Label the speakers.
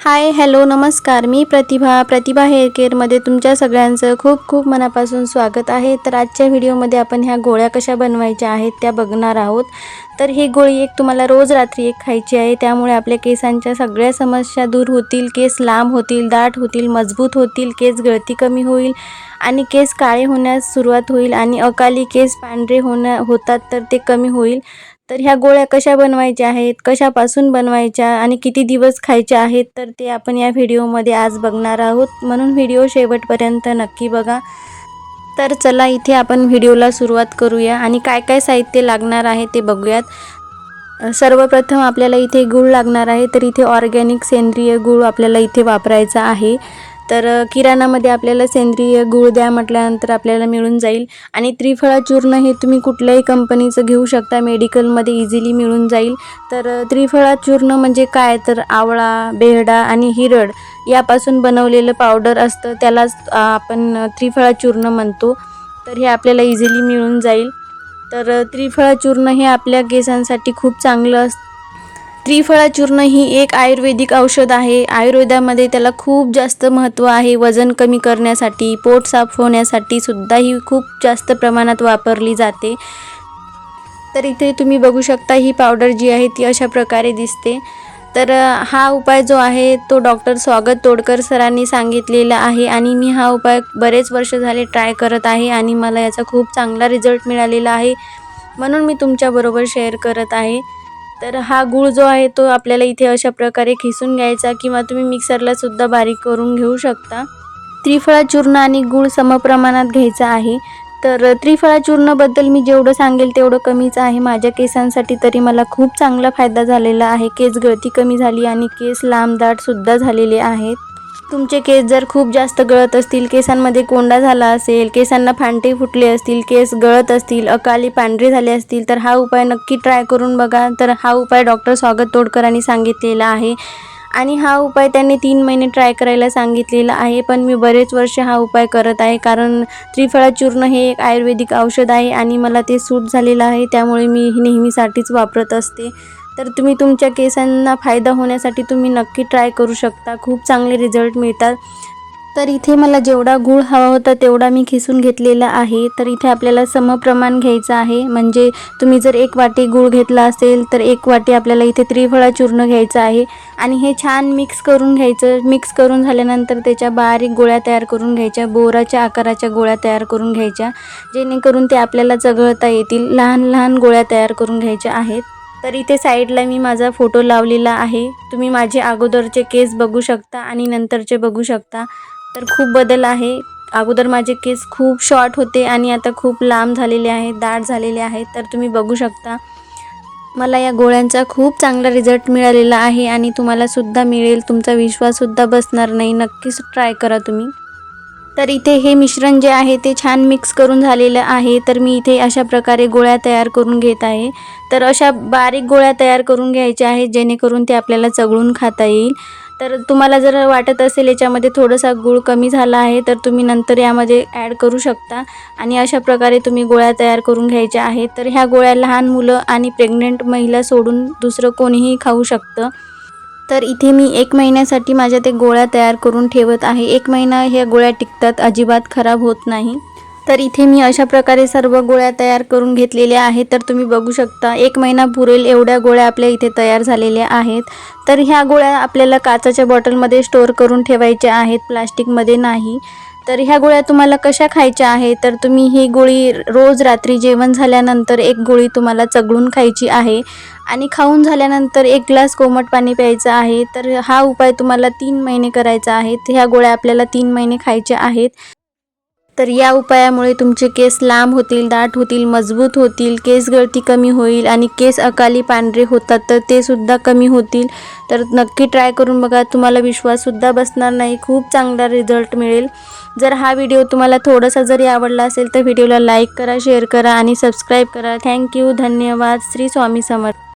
Speaker 1: Hi hello नमस्कार. मी प्रतिभा प्रतिभा hair केअरमध्ये तुमच्या सगळ्यांचं खूप खूप मनापासून स्वागत आहे. तर आजच्या व्हिडिओमध्ये आपण ह्या गोळ्या कशा बनवायच्या आहेत त्या बघणार आहोत. तर ही गोळी एक तुम्हाला रोज रात्री एक खायची आहे. त्यामुळे आपल्या केसांच्या सगळ्या समस्या दूर होतील. केस लांब होतील दाट होतील मजबूत होतील केस गळती कमी होईल आणि केस काळे होण्यास सुरुवात होईल आणि अकाली केस पांढरे होण्या होतात तर ते कमी होईल. तर ह्या गोळ्या कशा बनवायच्या आहेत कशापासून बनवायच्या आणि किती दिवस खायच्या आहेत तर ते आपण या व्हिडिओमध्ये आज बघणार आहोत. म्हणून व्हिडिओ शेवटपर्यंत नक्की बघा. तर चला इथे आपण व्हिडिओला सुरुवात करूया आणि काय काय साहित्य लागणार आहे ते बघूयात. सर्वप्रथम आपल्याला इथे गूळ लागणार आहे तर इथे ऑर्गॅनिक सेंद्रिय गूळ आपल्याला इथे वापरायचा आहे. तर किराणामध्ये आपल्याला सेंद्रिय गूळ द्या म्हटल्यानंतर आपल्याला मिळून जाईल. आणि त्रिफळा चूर्ण हे तुम्ही कुठल्याही कंपनीचं घेऊ शकता. मेडिकलमध्ये इझिली मिळून जाईल. तर त्रिफळा चूर्ण म्हणजे काय? तर आवळा बेहडा आणि हिरड यापासून बनवलेलं पावडर असतं. त्यालाच आपण त्रिफळा चूर्ण म्हणतो. तर हे आपल्याला इझिली मिळून जाईल. तर त्रिफळा चूर्ण हे आपल्या केसांसाठी खूप चांगलं असतं. त्रिफळा चूर्ण ही एक आयुर्वेदिक औषध आहे. आयुर्वेदामध्ये त्याला खूप जास्त महत्त्व आहे. वजन कमी करण्यासाठी पोट साफ होण्यासाठी सुद्धा ही खूप जास्त प्रमाणात वापरली जाते. तर इथे तुम्ही बघू शकता ही पावडर जी आहे ती अशा प्रकारे दिसते. तर हा उपाय जो आहे तो डॉक्टर स्वागत तोडकर सरांनी सांगितलेला आहे आणि मी हा उपाय बरेच वर्ष झाले ट्राय करत आहे आणि मला याचा खूप चांगला रिझल्ट मिळालेला आहे. म्हणून मी तुमच्याबरोबर शेअर करत आहे. तर हा गूळ जो आहे तो आपल्याला इथे अशा प्रकारे खिसून घ्यायचा किंवा तुम्ही मिक्सरला सुद्धा बारीक करून घेऊ शकता. त्रिफळा चूर्ण आणि गूळ समप्रमाणात घ्यायचा आहे. तर त्रिफळा चूर्णबद्दल मी जेवढं सांगेल तेवढं कमीच आहे. माझ्या केसांसाठी तरी मला खूप चांगला फायदा झालेला आहे. केस गळती कमी झाली आणि केस लांब दाटसुद्धा झालेले आहेत. तुमचे केस जर खूप जास्त गळत असतील केसांमध्ये कोंडा झाला असेल केसांना फांटे फुटले असतील केस गळत असतील अकाली पांढरे झाले असतील तर हा उपाय नक्की ट्राय करून बघा. तर हा उपाय डॉक्टर स्वागत तोडकरांनी सांगितलेला आहे. आणि हा उपाय त्यांनी तीन महिने ट्राय करायला सांगितलेला आहे पण मी बरेच वर्ष हा उपाय करत आहे कारण त्रिफळा चूर्ण हे एक आयुर्वेदिक औषध आहे आणि मला ते सूट झालेलं आहे त्यामुळे मी नेहमीसाठीच वापरत असते. तर तुम्ही तुमच्या केसांना फायदा होण्यासाठी तुम्ही नक्की ट्राय करू शकता. खूप चांगले रिझल्ट मिळतात. तर इथे मला जेवढा गूळ हवा होता तेवढा मी खिसून घेतलेला आहे. तर इथे आपल्याला समप्रमाण घ्यायचं आहे. म्हणजे तुम्ही जर एक वाटी गूळ घेतला असेल तर एक वाटी आपल्याला इथे त्रिफळा चूर्ण घ्यायचं आहे. आणि हे छान मिक्स करून घ्यायचं. मिक्स करून झाल्यानंतर त्याच्या बारीक गोळ्या तयार करून घ्यायच्या. बोराच्या आकाराच्या गोळ्या तयार करून घ्यायच्या. जेणेकरून ते आपल्याला चघळता येतील. लहान लहान गोळ्या तयार करून घ्यायच्या आहेत. तर इथे साईडला मी माझा फोटो लावलेला आहे. तुम्ही माझे अगोदरचे केस बघू शकता आणि नंतरचे बघू शकता. तर खूप बदल आहे. अगोदर माझे केस खूप शॉर्ट होते आणि आता खूप लांब झालेले आहेत दाट झालेले आहेत तर तुम्ही बघू शकता. मला या गोळ्यांचा खूप चांगला रिझल्ट मिळालेला आहे आणि तुम्हालासुद्धा मिळेल. तुमचा विश्वाससुद्धा बसणार नाही. नक्कीच ट्राय करा तुम्ही. तर इथे हे मिश्रण जे आहे ते छान मिक्स करून झालेलं आहे. तर मी इथे अशा प्रकारे गोळ्या तयार करून घेत आहे. तर अशा बारीक गोळ्या तयार करून घ्यायच्या आहेत जेणेकरून ते आपल्याला चघळून खाता येईल. तर तुम्हाला जर वाटत असेल याच्यामध्ये थोडासा गूळ कमी झाला आहे तर तुम्ही नंतर यामध्ये ॲड करू शकता. आणि अशा प्रकारे तुम्ही गोळ्या तयार करून घ्यायच्या आहेत. तर ह्या गोळ्या लहान मुलं आणि प्रेग्नंट महिला सोडून दुसरं कोणीही खाऊ शकतं. तर इथे मी एक महिन्यासाठी माझ्या ते गोळ्या तयार करून ठेवत आहे. एक महिना ह्या गोळ्या टिकतात अजिबात खराब होत नाही. तर इथे मी अशा प्रकारे सर्व गोळ्या तयार करून घेतलेल्या आहेत. तर तुम्ही बघू शकता एक महिना पुरेल एवढ्या गोळ्या आपल्या इथे तयार झालेल्या आहेत. तर ह्या गोळ्या आपल्याला काचाच्या बॉटलमध्ये स्टोअर करून ठेवायच्या आहेत. प्लास्टिकमध्ये नाही. तर ह्या गोळ्या तुम्हाला कशा खायच्या आहे तर तुम्ही ही गोळी रोज रात्री जेवण झाल्यानंतर एक गोळी तुम्हाला चगळून खायची आहे. आणि खाऊन झाल्यानंतर एक ग्लास कोमट पाणी प्यायचं आहे. तर हा उपाय तुम्हाला तीन महिने करायचा आहे. ह्या गोळ्या आपल्याला तीन महिने खायच्या आहेत. तर या उपायामुळे तुमचे केस लांब होतील दाट होतील मजबूत होतील केस गळती कमी होईल आणि केस अकाली पांढरे होतात तर ते सुद्धा कमी होतील. तर नक्की ट्राय करून बघा. तुम्हाला विश्वाससुद्धा बसणार नाही. खूप चांगला रिझल्ट मिळेल. जर हा व्हिडिओ तुम्हाला थोडासा जरी आवडला असेल तर व्हिडिओला लाईक करा शेअर करा आणि सबस्क्राईब करा. थँक्यू धन्यवाद. श्री स्वामी समर्थ.